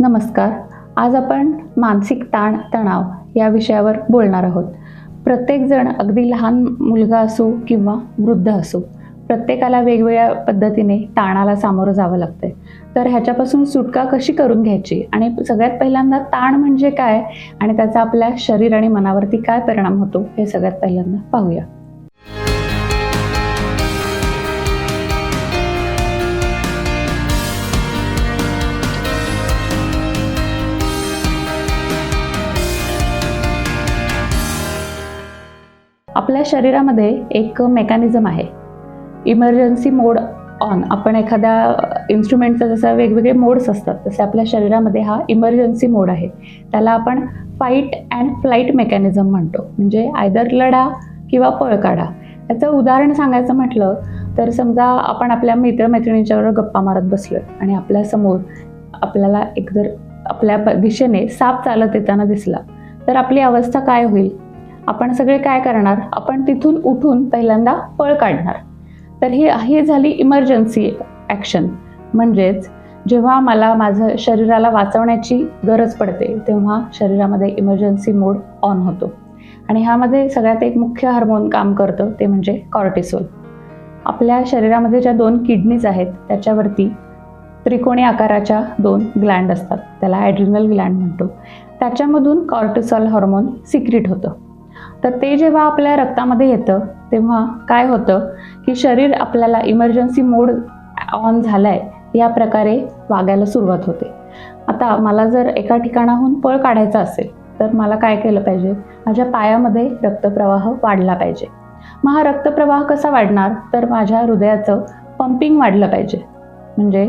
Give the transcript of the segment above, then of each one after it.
नमस्कार. आज आपण मानसिक ताण तणाव या विषयावर बोलणार आहोत. प्रत्येकजण अगदी लहान मुलगा असो किंवा वृद्ध असो प्रत्येकाला वेगवेगळ्या पद्धतीने ताणाला सामोरं जावं लागतंय. तर ह्याच्यापासून सुटका कशी करून घ्यायची आणि सगळ्यात पहिल्यांदा ताण म्हणजे काय आणि त्याचा आपल्या शरीर आणि मनावरती काय परिणाम होतो हे सगळ्यात पहिल्यांदा पाहूया. आपल्या शरीरामध्ये एक मेकॅनिझम आहे. इमर्जन्सी मोड ऑन आपण एखाद्या इन्स्ट्रुमेंटचं जसं वेगवेगळे मोड्स असतात तसे आपल्या शरीरामध्ये हा इमर्जन्सी मोड आहे. त्याला आपण फाईट अँड फ्लाईट मेकॅनिझम म्हणतो. म्हणजे आयदर लढा किंवा पळ काढा. याचं उदाहरण सांगायचं म्हटलं तर समजा आपण आपल्या मित्रमैत्रिणींच्याबरोबर गप्पा मारत बसलो आणि आपल्यासमोर आपल्याला एक जर आपल्या प- दिशेने साप चालत येताना दिसला तर आपली अवस्था काय होईल? आपण सगळे काय करणार? आपण तिथून उठून पहिल्यांदा पळ काढणार. तर ही ही झाली इमर्जन्सी ॲक्शन म्हणजेच जेव्हा मला माझं शरीराला वाचवण्याची गरज पडते तेव्हा शरीरामध्ये इमर्जन्सी मोड ऑन होतो. आणि ह्यामध्ये सगळ्यात एक मुख्य हार्मोन काम करतं ते म्हणजे कॉर्टिसोल आपल्या शरीरामध्ये ज्या दोन किडनीज आहेत त्याच्यावरती त्रिकोणी आकाराच्या दोन ग्लँड असतात. त्याला ॲड्रिनल ग्लँड म्हणतो. त्याच्यामधून कॉर्टिसॉल हॉर्मोन सिक्रिट होतं. तर ते जेव्हा आपल्या रक्तामध्ये येतं तेव्हा काय होतं की शरीर आपल्याला इमर्जन्सी मोड ऑन झालाय या प्रकारे वागायला सुरुवात होते. आता मला जर एका ठिकाणाहून पळ काढायचा असेल तर मला काय केलं पाहिजे? माझ्या पायामध्ये रक्तप्रवाह वाढला पाहिजे. मग हा रक्तप्रवाह कसा वाढणार? तर माझ्या हृदयाचं पंपिंग वाढलं पाहिजे. म्हणजे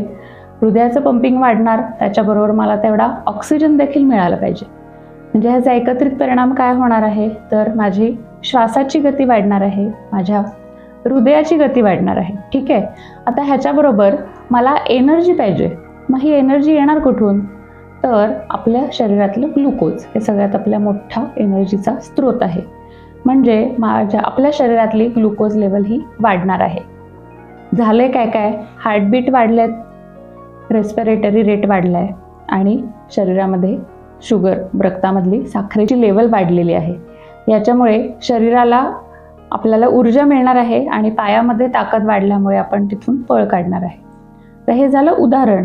हृदयाचं पंपिंग वाढणार त्याच्याबरोबर मला तेवढा ऑक्सिजन देखील मिळाला पाहिजे. म्हणजे ह्याचा एकत्रित परिणाम काय होणार आहे? तर माझी श्वासाची गती वाढणार आहे माझ्या हृदयाची गती वाढणार आहे. ठीक आहे? आता ह्याच्याबरोबर मला एनर्जी पाहिजे. मग ही एनर्जी येणार कुठून? तर आपल्या शरीरातलं ग्लुकोज हे सगळ्यात आपल्या मोठा एनर्जीचा स्रोत आहे. म्हणजे माझ्या आपल्या शरीरातली ग्लुकोज लेवल ही वाढणार आहे. झाले काय काय? हार्टबीट वाढलेत. रेस्पिरेटरी रेट वाढला आहे आणि शरीरामध्ये शुगर रक्तामधली साखरेची लेवल वाढलेली आहे. याच्यामुळे शरीराला आपल्याला ऊर्जा मिळणार आहे आणि पायामध्ये ताकद वाढल्यामुळे आपण तिथून पळ काढणार आहे. तर हे झालं उदाहरण.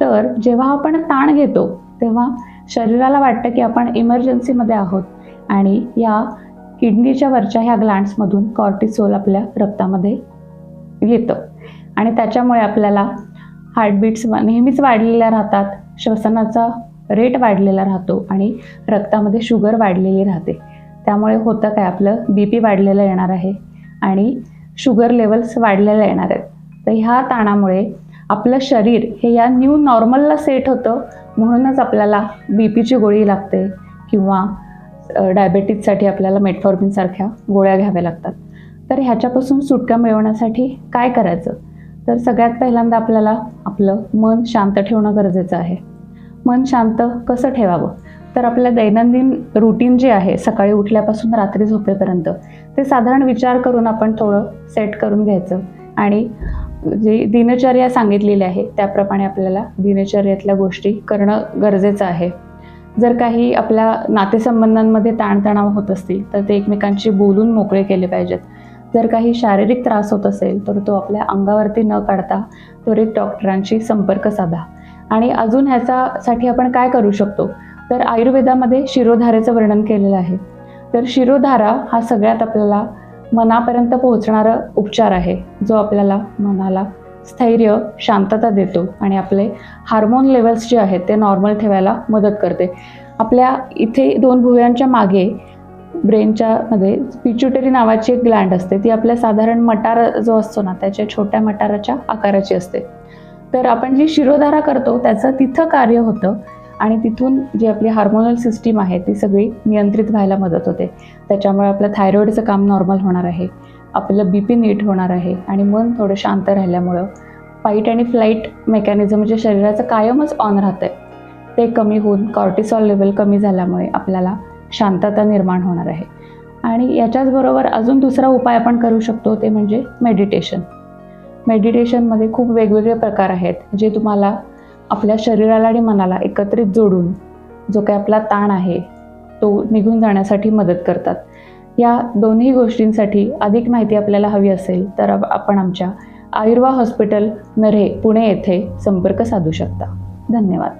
तर जेव्हा आपण ताण घेतो तेव्हा शरीराला वाटतं की आपण इमर्जन्सीमध्ये आहोत आणि या किडनीच्या वरच्या ह्या ग्लँड्समधून कॉर्टिसोल आपल्या रक्तामध्ये येतं. आणि त्याच्यामुळे आपल्याला हार्टबीट्स नेहमीच वाढलेल्या राहतात. श्वसनाचा रेट वाढलेला राहतो आणि रक्तामध्ये शुगर वाढलेली राहते. त्यामुळे होतं काय आपलं बी पी वाढलेलं येणार आहे आणि शुगर लेवल्स वाढलेल्या येणार आहेत. तर ह्या ताणामुळे आपलं शरीर हे या न्यू नॉर्मलला सेट होतं म्हणूनच आपल्याला बी पीची गोळी लागते किंवा डायबेटीजसाठी आपल्याला मेटफॉर्मिनसारख्या गोळ्या घ्याव्या लागतात. तर ह्याच्यापासून सुटका मिळवण्यासाठी काय करायचं? तर सगळ्यात पहिल्यांदा आपल्याला आपलं मन शांत ठेवणं गरजेचं आहे. मन शांत कसं ठेवावं? तर आपल्या दैनंदिन रुटीन जे आहे सकाळी उठल्यापासून रात्री झोपेपर्यंत ते साधारण विचार करून आपण थोडं सेट करून घ्यायचं. आणि जी दिनचर्या सांगितलेली आहे त्याप्रमाणे आपल्याला दिनचर्यातल्या गोष्टी करणं गरजेचं आहे. जर काही आपल्या नातेसंबंधांमध्ये ताणतणाव होत असतील तर ते एकमेकांशी बोलून मोकळे केले पाहिजेत. जर काही शारीरिक त्रास होत असेल तर तो आपल्या अंगावरती न काढता त्वरित डॉक्टरांशी संपर्क साधा. आणि अजून ह्याच्यासाठी आपण काय करू शकतो? तर आयुर्वेदामध्ये शिरोधारेचं वर्णन केलेलं आहे. तर शिरोधारा हा सगळ्यात आपल्याला मनापर्यंत पोहोचणारा उपचार आहे जो आपल्याला मनाला स्थैर्य शांतता देतो आणि आपले हार्मोन लेवल्स जे आहेत ते नॉर्मल ठेवायला मदत करते. आपल्या इथे दोन भुवयांच्या मागे ब्रेनच्या मध्ये पिच्युटरी नावाची एक ग्लँड असते ती आपल्या साधारण मटार जो असतो ना त्याच्या छोट्या मटाराच्या आकाराची असते. तर आपण जी शिरोधारा करतो त्याचं तिथं कार्य होतं आणि तिथून जी आपली हार्मोनल सिस्टीम आहे ती सगळी नियंत्रित व्हायला मदत होते. त्याच्यामुळे आपलं थायरॉईडचं काम नॉर्मल होणार आहे आपलं बी पी नीट होणार आहे आणि मन थोडं शांत राहिल्यामुळं फाईट आणि फ्लाईट मेकॅनिझम जे शरीराचं कायमच ऑन राहतं ते कमी होऊन कॉर्टिसॉल लेवल कमी झाल्यामुळे आपल्याला शांतता निर्माण होणार आहे. आणि याच्याचबरोबर अजून दुसरा उपाय आपण करू शकतो ते म्हणजे मेडिटेशन मेडिटेशनमध्ये खूप वेगवेगळे प्रकार आहेत जे तुम्हाला आपल्या शरीराला आणि मनाला एकत्रित जोडून जो काही आपला ताण आहे तो निघून जाण्यासाठी मदत करतात. या दोन्ही गोष्टींसाठी अधिक माहिती आपल्याला हवी असेल तर आपण आमच्या आयुर्वा हॉस्पिटल नरे पुणे येथे संपर्क साधू शकता. धन्यवाद.